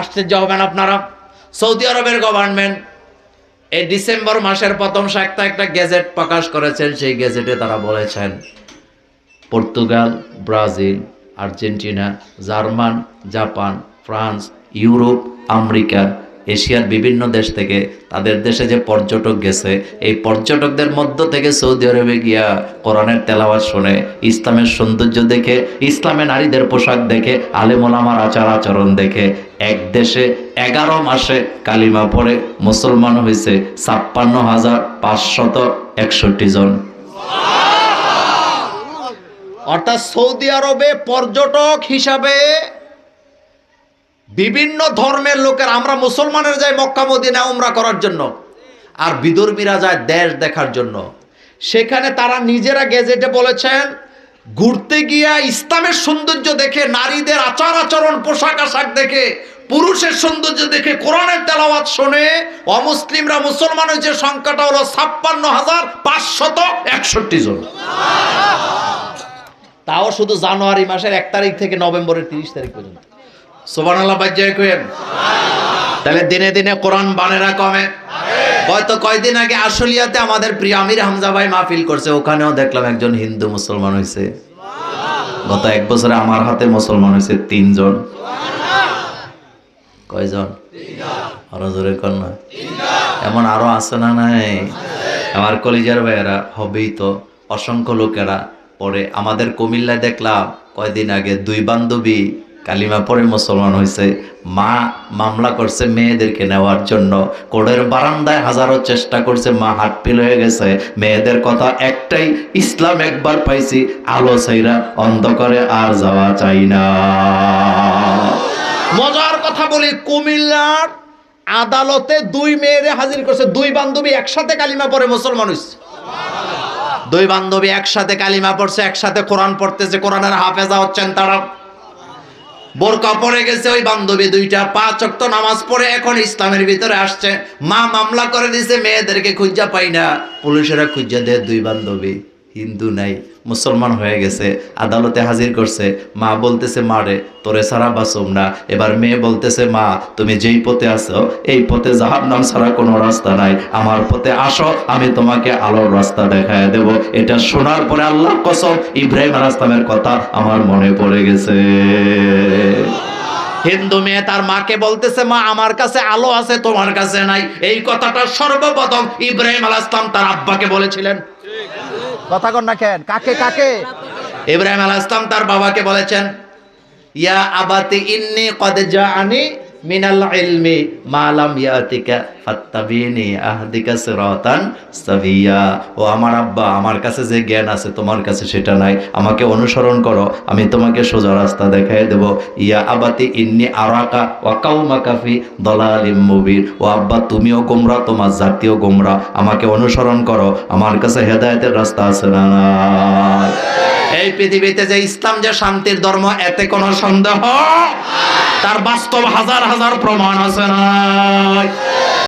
আশ্চর্য হবেন আপনারা। সৌদি আরবের গভর্নমেন্ট এই ডিসেম্বর মাসের প্রথম সপ্তাহে একটা গ্যাজেট প্রকাশ করেছেন, সেই গ্যাজেটে তারা বলেছেন, Portugal, Brazil, Argentina, German, Japan, France, Europe, America এশিয়ার বিভিন্ন দেশ থেকে তাদের দেশে যে পর্যটক গেছে, এই পর্যটকদের মধ্য থেকে সৌদি আরবে গিয়া কোরআনের তেলাওয়াত শুনে, ইসলামের সৌন্দর্য দেখে, ইসলামে নারীদের পোশাক দেখে, আলেমোলামার আচার আচরণ দেখে, এক দেশে এগারো মাসে কালিমা পড়ে, মুসলমান হয়েছে ছাপ্পান্ন হাজার পাঁচশত একষট্টি জন। অর্থাৎ সৌদি আরবে পর্যটক হিসাবে বিভিন্ন ধর্মের লোকের, আমরা মুসলমানের যাই মক্কা মদিনা উমরা করার জন্য আর বিদর্মীরা যায় দেশ দেখার জন্য। সেখানে তারা নিজেরা গেজেটে বলেছেন, ঘুরতে গিয়া ইসলামের সৌন্দর্য দেখে, নারীদের আচার আচরণ, পোশাক আশাক দেখে, পুরুষের সৌন্দর্য দেখে, কোরআনের তেলাওয়াত শোনে অমুসলিমরা মুসলমান হয়েছে, সংখ্যাটা হলো ছাপ্পান্ন হাজার পাঁচশত একষট্টি জন। তাও শুধু জানুয়ারি মাসের এক তারিখ থেকে নভেম্বরের তিরিশ তারিখ পর্যন্ত। তাহলে দিনে দিনে কোরআন বানেরা কমে হয়তো কয়দিন আগে আমাদের প্রিয় আমির হামজা ভাই মাহফিল করছে, ওখানেও দেখলাম একজন হিন্দু মুসলমান হয়েছে গত এক বছরে আমার হাতে মুসলমান হয়েছে তিনজন। কয়জন? এমন আরও আছে না নাই? আমার কলিজার ভাইয়েরা, হবেই তো। অসংখ্য লোকেরা পরে আমাদের কুমিল্লায় দেখলাম, কয়দিন আগে দুই বান্ধবী কালিমা পরে মুসলমান হয়েছে মা মামলা করছে মেয়েদেরকে নেওয়ার জন্য। কোর্টের বারান্দায় হাজারো চেষ্টা করছে, মা হাট পিল হয়ে গেছে। মেয়েদের কথা একটাই, ইসলাম একবার পাইছি, আলো চাইরা অন্ধকারে আর যাওয়া চাই না। মজার কথা বলি, কুমিল্লার আদালতে দুই মেয়েরে হাজির করছে। দুই বান্ধবী একসাথে কালিমা পরে মুসলমান হয়েছে দুই বান্ধবী একসাথে কালিমা পড়ছে, একসাথে কোরআন পড়তেছে, কোরআনের হাফেজা হচ্ছেন তারা। বোরকা পরে গেছে, ওই বান্ধবী দুইটা। পাঁচ অক্ত নামাজ পড়ে এখন ইসলামের ভিতরে আসছে। মা মামলা করে দিছে, মেয়েদেরকে খুঁজা পাই না। পুলিশেরা খুঁজা দেয় দুই বান্ধবী। হিন্দু নাই, মুসলমান হয়ে গেছে, আদালতে হাজির করছে, মা বলতেছে মারে তোরে সারা বাসুম না। এবার মেয়ে বলতেছে, মা, তুমি যেই পথে আছো, এই পথে জাহার নাম ছাড়া কোনো রাস্তা নাই। আমার পথে আসো, আমি তোমাকে আলোর রাস্তা দেখায় দেব। এটা শোনার পরে আল্লাহ কসম, ইব্রাহিম আল কথা আমার মনে পড়ে গেছে। হিন্দু মেয়ে তার মাকে বলতেছে, মা, আমার কাছে আলো আছে, তোমার কাছে নাই। এই কথাটা সর্বপ্রথম ইব্রাহিম আল ইসলাম তার আব্বাকে বলেছিলেন। কথা কন না কেন? কাকে কাকে? ইব্রাহিম আলাইহিস ইসলাম তার বাবাকে বলেছেন, ইয়া আবাতি ইন্নি কদ জাআনি মিনাল ইলমি মা লাম ইয়াতিকা ফাত্তাবিনি আহদিকা সিরাতান সাবিয়া। ও আমার আব্বা, আমার কাছে যে জ্ঞান আছে তোমার কাছে সেটা নাই। আমাকে অনুসরণ করো, আমি তোমাকে সোজা রাস্তা দেখাই দেব। ইয়া আবাতি ইন্নি আরাকা ওয়া ও আব্বা, তুমিও গোমরা, তোমার জাতীয় গোমরা। আমাকে অনুসরণ করো, আমার কাছে হেদায়েতের রাস্তা আছে না এই পৃথিবীতে যে ইসলাম যে শান্তির ধর্ম, এতে কোনো সন্দেহ? তার বাস্তব হাজার হাজার প্রমাণ আছে না?